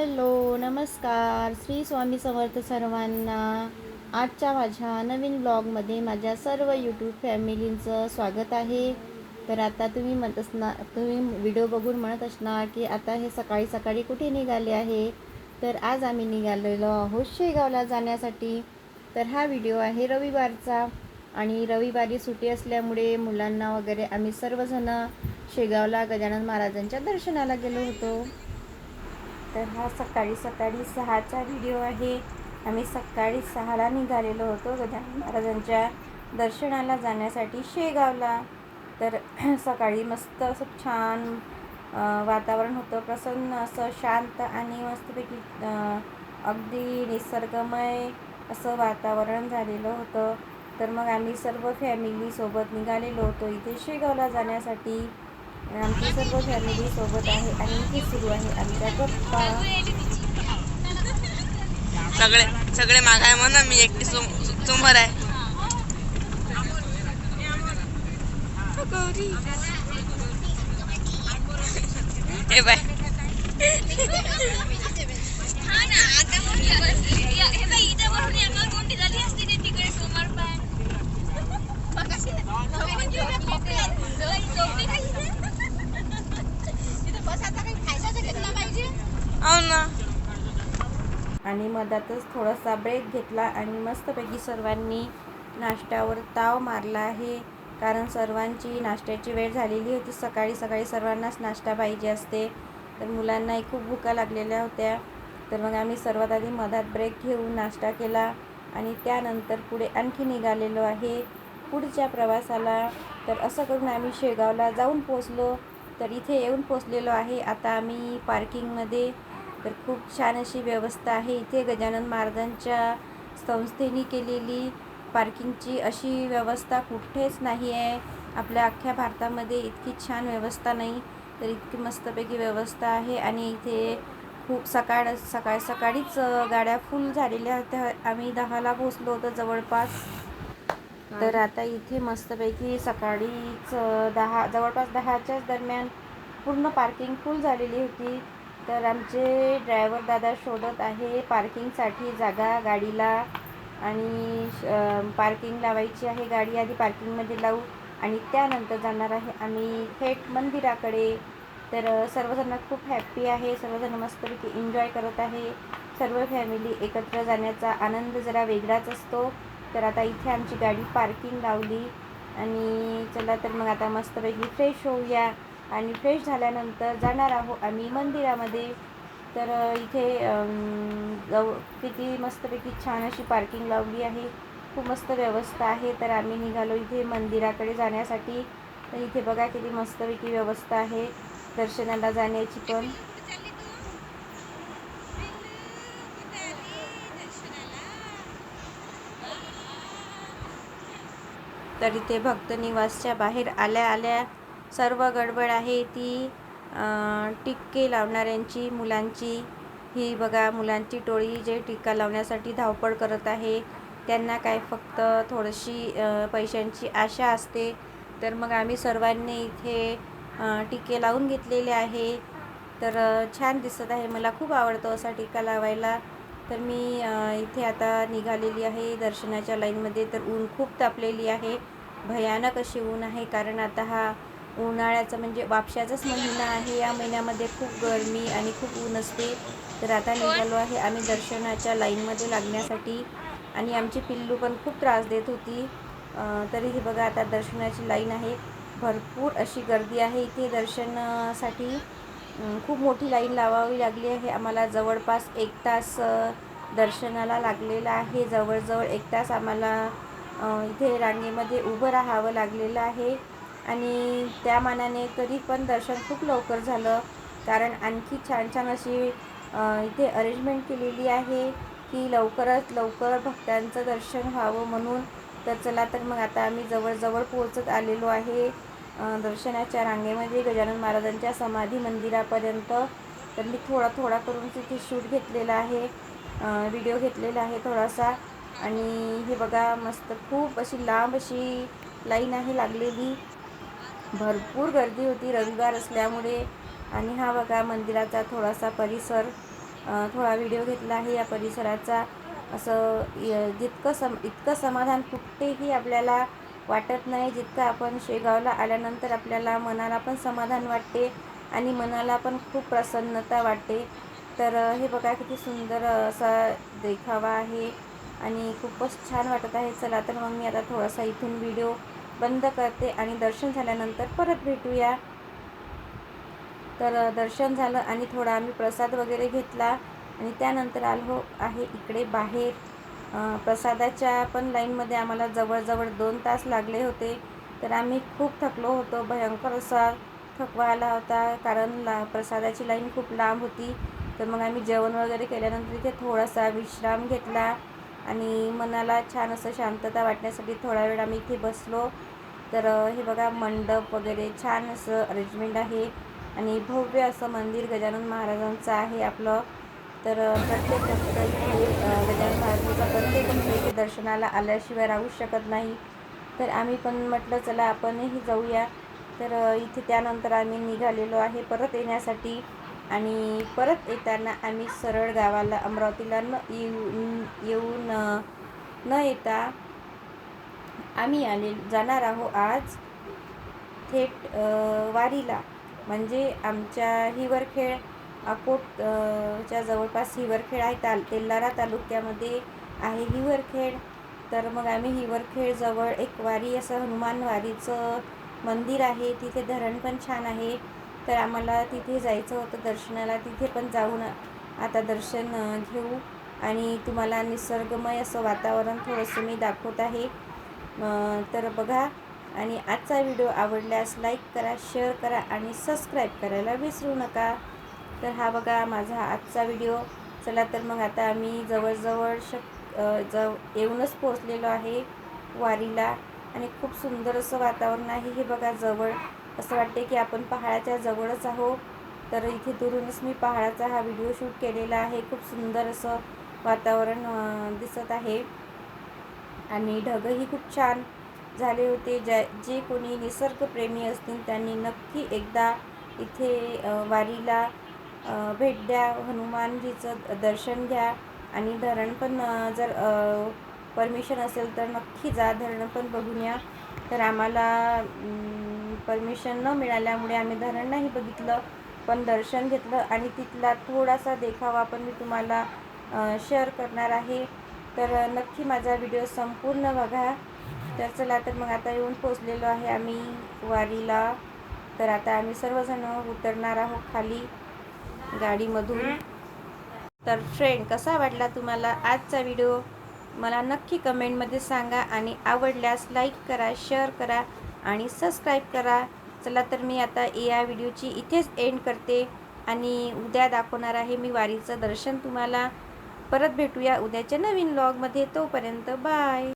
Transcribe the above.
Hello नमस्कार. श्री स्वामी समर्थ सर्वांना आजच्या माझ्या नवीन ब्लॉगमध्ये माझ्या सर्व यूट्यूब फॅमिलींचं स्वागत आहे. तर आता तुम्ही म्हणत असणार तुम्ही व्हिडिओ बघून म्हणत असणार की आता हे सकाळी सकाळी कुठे निघाले आहे? तर आज आम्ही निघालेलो आहोत शेगावला जाण्यासाठी. तर हा व्हिडिओ आहे रविवारचा आणि रविवारी सुट्टी असल्यामुळे मुलांना वगैरे आम्ही सर्वजण शेगावला गजानन महाराजांच्या दर्शनाला गेलो होतो. तर हा सकाळी सकाळी सहाचा व्हिडिओ आहे. आम्ही सकाळी सहाला निघालेलो होतो गजानन महाराजांच्या दर्शनाला जाण्यासाठी शेगावला. तर सकाळी मस्त असं छान वातावरण होतं. प्रसन्न असं शांत आणि मस्तपैकी अगदी निसर्गमय असं वातावरण झालेलं होतं. तर मग आम्ही सर्व फॅमिलीसोबत निघालेलो होतो इथे शेगावला जाण्यासाठी. आमची सर्व फॅमिली सोबत आहे आणि इथे सुरू आहे आमच्या गप्पा. सगळे सगळे मागाय म्हणा मी एकटी समोर आहे. हे बाय. हो आणि मधातच थोडासा ब्रेक घेतला आणि मस्तपैकी सर्वांनी नाश्त्यावर ताव मारला आहे. कारण सर्वांची नाश्त्याची वेळ झालेली होती. सकाळी सकाळी सर्वांनाच नाश्ता पाहिजे असते. तर मुलांनाही खूप भुका लागलेल्या होत्या. तर मग आम्ही सर्वात आधी मधात ब्रेक घेऊन नाश्ता केला आणि त्यानंतर पुढे आणखी निघालेलो आहे. पुढच्या प्रवासाला. तर असं करून आम्ही शेगावला जाऊन पोचलो तर इथे येऊन पोचलेलो आहे. आता आम्ही पार्किंगमध्ये तर खूप छान अशी व्यवस्था आहे. इथे गजानन महाराजांच्या संस्थेने केलेली पार्किंगची अशी व्यवस्था कुठेच नाही आहे आपल्या अख्ख्या भारतामध्ये इतकी छान व्यवस्था नाही तर इतकी मस्तपैकी व्यवस्था आहे. आणि इथे खूप सकाळ सकाळ सकाळीच गाड्या फुल झालेल्या होत्या आम्ही दहाला पोचलो होतो जवळपास. तर आता इथे मस्तपैकी सकाळीच दहा जवळपास दहाच्याच दरम्यान पूर्ण पार्किंग फुल झालेली होती. तर आमचे ड्रायव्हर दादा शोधत आहे पार्किंगसाठी जागा गाडीला आणि पार्किंग लावायची आहे गाडी आधी पार्किंगमध्ये लावू आणि त्यानंतर जाणार आहे आम्ही थेट मंदिराकडे. तर सर्वजण खूप हॅप्पी आहे सर्वजण मस्तपैकी एन्जॉय करत आहे. सर्व फॅमिली एकत्र जाण्याचा आनंद जरा वेगळाच असतो. तर आता इथे आमची गाडी पार्किंग लावली आणि चला तर मग आता मस्तपैकी फ्रेश होऊया. आणि फ्रेश झाल्यानंतर जाणार आहोत आम्ही मंदिरामध्ये. तर इथे अम, जव किती मस्तपैकी छान अशी पार्किंग लावली आहे. खूप मस्त व्यवस्था आहे. तर आम्ही निघालो इथे मंदिराकडे जाण्यासाठी. तर इथे बघा किती मस्तपैकी व्यवस्था आहे. दर्शनाला जाण्याची पण. तर इथे भक्त निवासच्या बाहेर आल्या आल्या सर्व गडबड आहे ती टिक्के लावणाऱ्यांची मुलांची. ही बघा मुलांची टोळी जे टिक्का लावण्यासाठी धावपळ करत आहे त्यांना काय फक्त थोडीशी पैशांची आशा असते. तर मग आम्ही सर्वांनी इथे टिके टिक्के लावून घेतलेले आहे. तर छान दिसत आहे. मला खूप आवडतो असा टिक्का लावायला. तर मी इथे आता निघालेली आहे दर्शनाच्या लाईनमध्ये. तर ऊन खूप तापलेली आहे. भयानक अशी ऊन आहे कारण आता हा उन्हाळ्याचा म्हणजे वापशाचाच महिना आहे. या महिन्यामध्ये खूप गरमी आणि खूप ऊन असते. तर आता निघालो आहे आम्ही दर्शनाच्या लाईनमध्ये लागण्यासाठी. आणि आमची पिल्लू पण खूप त्रास देत होती. तरी हे बघा आता दर्शनाची लाईन आहे. भरपूर अशी गर्दी आहे. इथे दर्शनासाठी खूप मोठी लाईन लावावी लागली आहे. आम्हाला जवळपास एक तास दर्शनाला लागलेला आहे. जवळजवळ एक तास आम्हाला इथे रांगेमध्ये उभं राहावं लागलेलं आहे. आणि त्या मानाने तरी पण दर्शन खूप लवकर झालं. कारण आणखी छान छान अशी इथे अरेंजमेंट केलेली आहे की लवकरात लवकर भक्तांचं दर्शन व्हावं म्हणून. तर चला तर मग आता आम्ही जवळजवळ पोहोचत आलेलो आहे दर्शनाच्या रांगेमध्ये गजानन महाराजांच्या समाधी मंदिरापर्यंत. तर मी थोडा थोडा करून तिथे शूट घेतलेला आहे व्हिडिओ घेतलेला आहे थोडासा. आणि हे बघा मस्त खूप अशी लांब अशी लाईन आहे लागलेली. भरपूर गर्दी होती रविवार असल्यामुळे. आणि हा बघा मंदिराचा थोडासा परिसर थोडा व्हिडिओ घेतला आहे या परिसराचा. असं य- जितकं सम इतकं समाधान कुठेही आपल्याला वाटत नाही जितकं आपण शेगावला आल्यानंतर आपल्याला मनाला पण समाधान वाटते आणि मनाला पण खूप प्रसन्नता वाटते. तर हे बघा किती सुंदर असा देखावा आहे आणि खूपच छान वाटत आहे. चला तर मग मी आता थोडासा इथून व्हिडिओ बंद करते आणि दर्शन झाल्यानंतर परत भेटूया. तर दर्शन झालं आणि थोडा आम्ही प्रसाद वगैरे घेतला आणि त्यानंतर आलो आहे इकडे बाहेर. प्रसादाच्या पण लाईनमध्ये आम्हाला जवळजवळ दोन तास लागले होते. तर आम्ही खूप थकलो होतो भयंकर असा थकवा आला होता कारण ला प्रसादाची लाईन खूप लांब होती. तर मग आम्ही जेवण वगैरे केल्यानंतर इथे थोडासा विश्राम घेतला आणि मनाला छान असं शांतता वाटण्यासाठी थोडा वेळ आम्ही इथे बसलो. तर हे बघा मंडप वगैरे छान असं अरेंजमेंट आहे आणि भव्य असं मंदिर गजानन महाराजांचं आहे आपलं. तर प्रत्येक भक्त गजानन महाराजांचा प्रत्येक इथे दर्शनाला आल्याशिवाय राहूच शकत नाही. तर आम्ही पण म्हटलं चला आपणही जाऊया. तर इथे त्यानंतर आम्ही निघालेलो आहे परत येण्यासाठी आणि परत येताना आम्ही सरळ गावाला अमरावतीला न येऊन येऊन न येता आम्ही आले जाणार आहोत आज थेट वारीला. म्हणजे आमच्या हिवरखेळ अकोट च्या जवळपास हिवरखेळ आहे ताल तेल्लारा तालुक्यामध्ये आहे हिवरखेड तर मग आम्ही हिवरखेडजवळ एक वारी असं हनुमान वारीचं मंदिर आहे. तिथे धरण पण छान आहे. तर आम्हाला तिथे जायचं होतं दर्शनाला. तिथे पण जाऊन आता दर्शन घेऊ. आणि तुम्हाला निसर्गमय असं वातावरण थोडंसं मी दाखवत आहे. तर बघा आणि आजचा व्हिडिओ आवडल्यास लाईक करा शेअर करा आणि सबस्क्राईब करायला विसरू नका. तर हा बघा माझा आजचा व्हिडिओ. चला तर मग आता आम्ही जवळजवळ शक जव येऊनच पोचलेलो आहे वारीला. आणि खूप सुंदर असं वातावरण आहे हे बघा जवळ. असं वाटते की आपण पहाडाच्या जवळच आहो तर इथे दुरूनच मी पहाडाचा हा व्हिडिओ शूट केलेला आहे. खूप सुंदर असं वातावरण दिसत आहे. आणि ढगही खूप छान झाले होते. ज्या जे कोणी निसर्गप्रेमी असतील त्यांनी नक्की एकदा इथे वारीला भेट द्या. हनुमानजीचं दर्शन घ्या. आणि धरण पण जर परमिशन असेल तर नक्की जा. धरण पण बघून या. तर आम्हाला परमिशन न मिळाल्यामुळे आम्ही धरण नाही बघितलं पण दर्शन घेतलं. आणि तिथला थोडासा देखावा पण मी तुम्हाला शेअर करणार आहे. तर नक्की माझा व्हिडिओ संपूर्ण बघा. तर चला तर मग आता येऊन पोचलेलो आहे आम्ही वारीला. तर आता आम्ही सर्वजण उतरणार आहोत खाली गाडीमधून. तर फ्रेंड कसा वाटला तुम्हाला आजचा व्हिडिओ मला नक्की कमेंटमध्ये सांगा आणि आवडल्यास लाईक करा शेअर करा आणि सबस्क्राईब करा. चला तर मी आता या व्हिडिओची इथेच एंड करते आणि उद्या दाखवणार आहे मी वारीचं दर्शन तुम्हाला. परत भेटूया उद्याच्या नवीन लॉगमध्ये तोपर्यंत बाय